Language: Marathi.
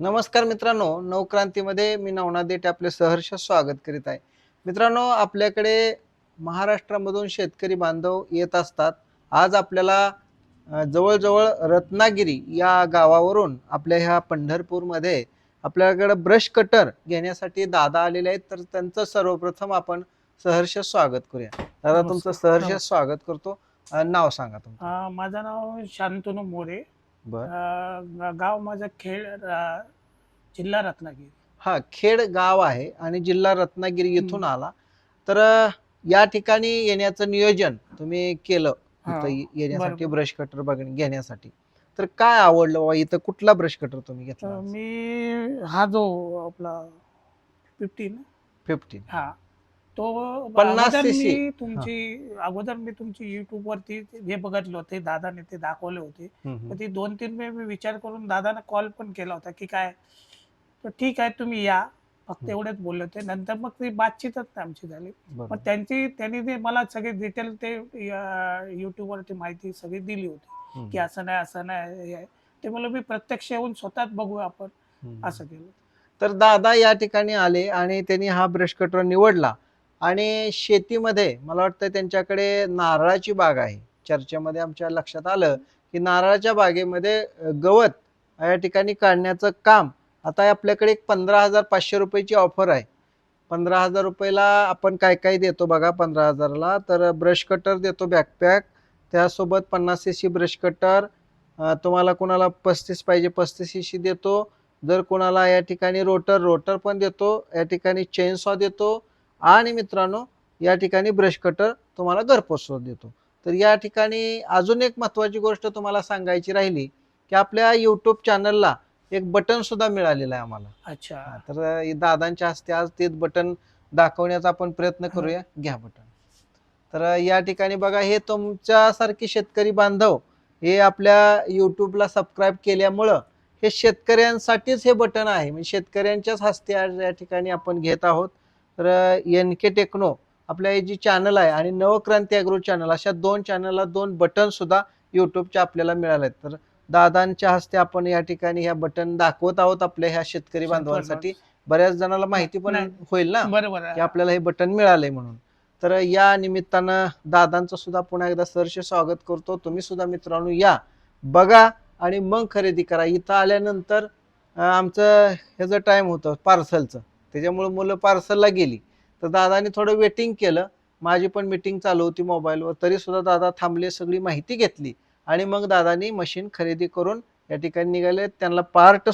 नमस्कार मित्रांनो नवक्रांतीमध्ये मी नवनाथ देठ आपले सहर्ष स्वागत करीत आहे. मित्रांनो आपल्याकडे महाराष्ट्रामधून शेतकरी बांधव येत असतात. आज आपल्याला जवळजवळ रत्नागिरी या गावावरून आपल्या ह्या पंढरपूरमध्ये आपल्याकडे ब्रश कटर घेण्यासाठी दादा आलेले आहेत. तर त्यांचं सर्वप्रथम आपण सहर्ष स्वागत करूया. दादा तुमचं. सहर्ष. स्वागत करतो. नाव सांगा तुमचं. अं, माझं नाव शांतनू मोरे. बर. अं, ग- गाव माझं खेड अं, जिल्हा रत्नागिरी. हा खेड गाव आहे आणि जिल्हा रत्नागिरी. इथून आला. तर अ, या ठिकाणी येण्याचं नियोजन तुम्ही केलं हा, इथं ये- येण्यासाठी बरोबर. ब्रश कटर बघ घेण्यासाठी. तर काय आवडलं बाबा? इथं कुठला ब्रश कटर तुम्ही तर घेतला मी हा जो आपला फिफ्टीन फिफ्टीन हा. तो पन्नास अगोदर CC. मी तुमची अगोदर मी तुमची युट्यूब वरती हे बघितले होते दादाने ते दाखवले होते. तर ती दोन तीन वेळ मी विचार करून दादाने कॉल पण केला होता की काय? तर ठीक आहे तुम्ही या. फक्त. एवढेच बोलले होते. नंतर मग ती बातचीतच नाही आमची झाली. मग त्यांची त्यांनी ते मला सगळी डिटेल ते युट्यूब वरती माहिती सगळी दिली होती. की असं नाही असं नाही हे आहे. ते मला मी प्रत्यक्ष येऊन स्वतःच बघू आपण. असं केलं. तर दादा या ठिकाणी आले आणि त्यांनी हा ब्रश कटर निवडला. आणि शेतीमध्ये मला वाटतं त्यांच्याकडे नारळाची बाग आहे. चर्चेमध्ये आमच्या लक्षात आलं की नारळाच्या बागेमध्ये गवत या ठिकाणी काढण्याचं काम आता आपल्याकडे एक पंधरा हजार पाचशे रुपयाची ऑफर आहे. पंधरा हजार रुपयाला आपण काय काय देतो बघा पंधरा हजारला? तर ब्रश कटर देतो बॅकपॅक. त्यासोबत पन्नास सी सी ब्रश कटर. तुम्हाला कोणाला पस्तीस पाहिजे पस्तीस सी सी देतो. जर कोणाला या ठिकाणी रोटर रोटर पण देतो. या ठिकाणी चेनसॉ देतो. आणि मित्रांनो या ठिकाणी ब्रश कटर तुम्हाला घरपोच देतो. तर या ठिकाणी अजून एक महत्वाची गोष्ट तुम्हाला सांगायची राहिली की आपल्या यूट्यूब चॅनलला एक बटन सुद्धा मिळालेलं आहे आम्हाला. अच्छा. तर दादांच्या हस्ते आज ते बटन दाखवण्याचा आपण प्रयत्न करूया. घ्या बटन तर या ठिकाणी बघा हे तुमच्यासारखी शेतकरी बांधव हे आपल्या युट्यूबला सबस्क्राईब केल्यामुळं हे शेतकऱ्यांसाठीच हे बटन आहे. म्हणजे शेतकऱ्यांच्याच हस्ते आज या ठिकाणी आपण घेत आहोत. तर एन के टेक्नो आपल्या हे जी चॅनल आहे आणि नवक्रांती अॅग्रो चॅनल अशा दोन चॅनलला दोन बटन सुद्धा युट्यूबचे आपल्याला मिळाले आहेत तर दादांच्या हस्ते आपण या ठिकाणी ह्या बटन दाखवत आहोत आपल्या ह्या शेतकरी बांधवांसाठी. बऱ्याच जणांना माहिती पण. होईल ना बरोबर की आपल्याला हे बटन मिळालंय म्हणून. तर या निमित्तानं दादांचं सुद्धा पुन्हा एकदा सरसे स्वागत करतो. तुम्ही सुद्धा मित्रांनो या. बघा आणि मग खरेदी करा. इथं आल्यानंतर आमचं ह्याचं टाइम होतं पार्सलचं त्याच्यामुळे मुलं पार्सलला गेली. तर दादाने थोडं वेटिंग केलं. माझी पण मीटिंग चालू होती मोबाईलवर तरी सुद्धा दादा थांबले सगळी माहिती घेतली. आणि मग दादानी मशीन खरेदी करून या ठिकाणी निघाले. त्यांना पार्ट